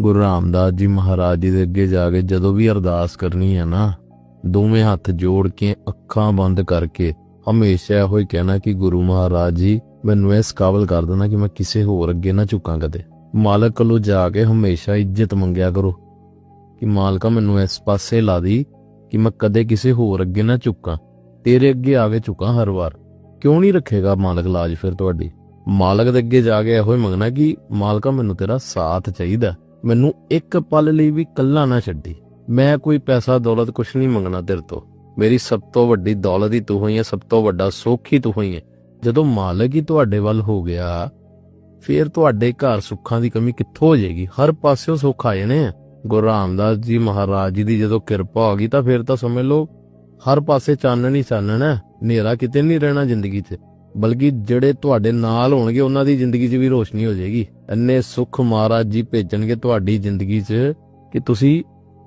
ਗੁਰੂ ਰਾਮਦਾਸ ਜੀ ਮਹਾਰਾਜ ਜੀ ਦੇ ਅੱਗੇ ਜਾ ਕੇ ਜਦੋਂ ਵੀ ਅਰਦਾਸ ਕਰਨੀ ਹੈ ਨਾ, ਦੋਵੇਂ ਹੱਥ ਜੋੜ ਕੇ, ਅੱਖਾਂ ਬੰਦ ਕਰਕੇ ਹਮੇਸ਼ਾ ਇਹੋ ਹੀ ਕਹਿਣਾ ਕਿ ਗੁਰੂ ਮਹਾਰਾਜ ਜੀ, ਮੈਨੂੰ ਇਸ ਕਾਬਲ ਕਰ ਦੇਣਾ ਕਿ ਮੈਂ ਕਿਸੇ ਹੋਰ ਅੱਗੇ ਨਾ ਝੁਕਾਂ ਕਦੇ। ਮਾਲਕ ਕੋਲੋਂ ਜਾ ਕੇ ਹਮੇਸ਼ਾ ਇੱਜ਼ਤ ਮੰਗਿਆ ਕਰੋ ਕਿ ਮਾਲਕਾ ਮੈਨੂੰ ਇਸ ਪਾਸੇ ਲਾ ਦੀ ਕਿ ਮੈਂ ਕਦੇ ਕਿਸੇ ਹੋਰ ਅੱਗੇ ਨਾ ਝੁਕਾਂ। ਤੇਰੇ ਅੱਗੇ ਆ ਕੇ ਝੁਕਾਂ ਹਰ ਵਾਰ। ਕਿਉਂ ਨਹੀਂ ਰੱਖੇਗਾ ਮਾਲਕ ਲਾਜ ਫਿਰ ਤੁਹਾਡੀ? ਮਾਲਕ ਦੇ ਅੱਗੇ ਜਾ ਕੇ ਇਹੋ ਹੀ ਮੰਗਣਾ ਕਿ ਮਾਲਕਾ ਮੈਨੂੰ ਤੇਰਾ ਸਾਥ ਚਾਹੀਦਾ। ਮੈਨੂੰ ਇੱਕ ਪਲ ਲਈ ਵੀ ਕੱਲਾ ਨਾ ਛੱਡੀ। ਮੈਂ ਕੋਈ ਪੈਸਾ, ਦੌਲਤ ਕੁਛ ਨਹੀਂ ਮੰਗਣਾ ਤੇਰੇ ਤੋਂ। ਮੇਰੀ ਸਭ ਤੋਂ ਵੱਡੀ ਦੌਲਤ ਹੀ ਤੂੰ ਹੋਈ ਹੈ ਸਭ ਤੋਂ ਵੱਡਾ ਸੁੱਖ ਹੀ ਤੂੰ ਹੋਈ ਹੈ ਜਦੋਂ ਮਾਲਕ ਹੀ ਤੁਹਾਡੇ ਵੱਲ ਹੋ ਗਿਆ, ਫੇਰ ਤੁਹਾਡੇ ਘਰ ਸੁੱਖਾਂ ਦੀ ਕਮੀ ਕਿੱਥੋਂ ਹੋ ਜਾਏਗੀ? ਹਰ ਪਾਸਿਓਂ ਸੁੱਖ ਆ ਜਾਣੇ ਆ। ਗੁਰੂ ਰਾਮਦਾਸ ਜੀ ਮਹਾਰਾਜ ਜੀ ਦੀ ਜਦੋਂ ਕਿਰਪਾ ਹੋ ਗਈ ਤਾਂ ਫੇਰ ਤਾਂ ਸਮਝ ਲਓ, ਹਰ ਪਾਸੇ ਚਾਨਣ ਹੀ ਚਾਨਣ ਹੈ ਹਨੇਰਾ ਕਿਤੇ ਨਹੀਂ ਰਹਿਣਾ ਜ਼ਿੰਦਗੀ 'ਚ। ਬਲਕਿ ਜਿਹੜੇ ਤੁਹਾਡੇ ਨਾਲ ਹੋਣਗੇ, ਉਹਨਾਂ ਦੀ ਜ਼ਿੰਦਗੀ 'ਚ ਵੀ ਰੋਸ਼ਨੀ ਹੋ ਜਾਏਗੀ। ਇੰਨੇ ਸੁੱਖ ਮਹਾਰਾਜ ਜੀ ਭੇਜਣਗੇ ਤੁਹਾਡੀ ਜ਼ਿੰਦਗੀ 'ਚ ਕਿ ਤੁਸੀਂ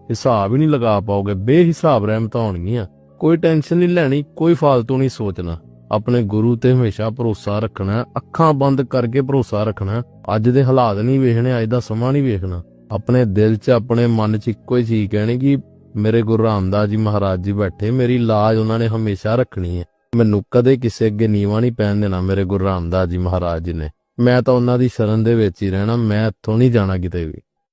ਹਿਸਾਬ ਹੀ ਨਹੀਂ ਲਗਾ ਪਾਓਗੇ। ਬੇਹਿਸਾਬ ਰਹਿਮਤਾਂ ਹੋਣਗੀਆਂ। ਕੋਈ ਟੈਨਸ਼ਨ ਨਹੀਂ ਲੈਣੀ, ਕੋਈ ਫਾਲਤੂ ਨਹੀਂ ਸੋਚਣਾ। ਆਪਣੇ ਗੁਰੂ ਤੇ ਹਮੇਸ਼ਾ ਭਰੋਸਾ ਰੱਖਣਾ, ਅੱਖਾਂ ਬੰਦ ਕਰਕੇ ਭਰੋਸਾ ਰੱਖਣਾ। ਅੱਜ ਦੇ ਹਾਲਾਤ ਨਹੀਂ ਵੇਖਣੇ, ਅੱਜ ਦਾ ਸਮਾਂ ਨਹੀਂ ਵੇਖਣਾ। ਆਪਣੇ ਦਿਲ 'ਚ, ਆਪਣੇ ਮਨ 'ਚ ਇੱਕੋ ਹੀ ਚੀਜ਼ ਕਹਿਣੀ ਕਿ ਮੇਰੇ ਗੁਰੂ ਰਾਮਦਾਸ ਜੀ ਮਹਾਰਾਜ ਜੀ ਬੈਠੇ, ਮੇਰੀ ਲਾਜ ਉਹਨਾਂ ਨੇ ਹਮੇਸ਼ਾ ਰੱਖਣੀ ਹੈ। ਮੈਨੂੰ ਕਦੇ ਕਿਸੇ ਅੱਗੇ ਨੀਵਾ ਨਹੀਂ ਪੈਣ ਦੇਣਾ ਮੇਰੇ ਗੁਰੂ ਰਾਮਦਾਸ ਜੀ ਮਹਾਰਾਜ ਜੀ ਨੇ। ਮੈਂ ਤਾਂ ਉਹਨਾਂ ਦੀ ਸ਼ਰਨ ਦੇ ਵਿੱਚ ਹੀ ਰਹਿਣਾ, ਮੈਂ ਇੱਥੋਂ ਨਹੀਂ ਜਾਣਾ ਕਿਤੇ ਵੀ।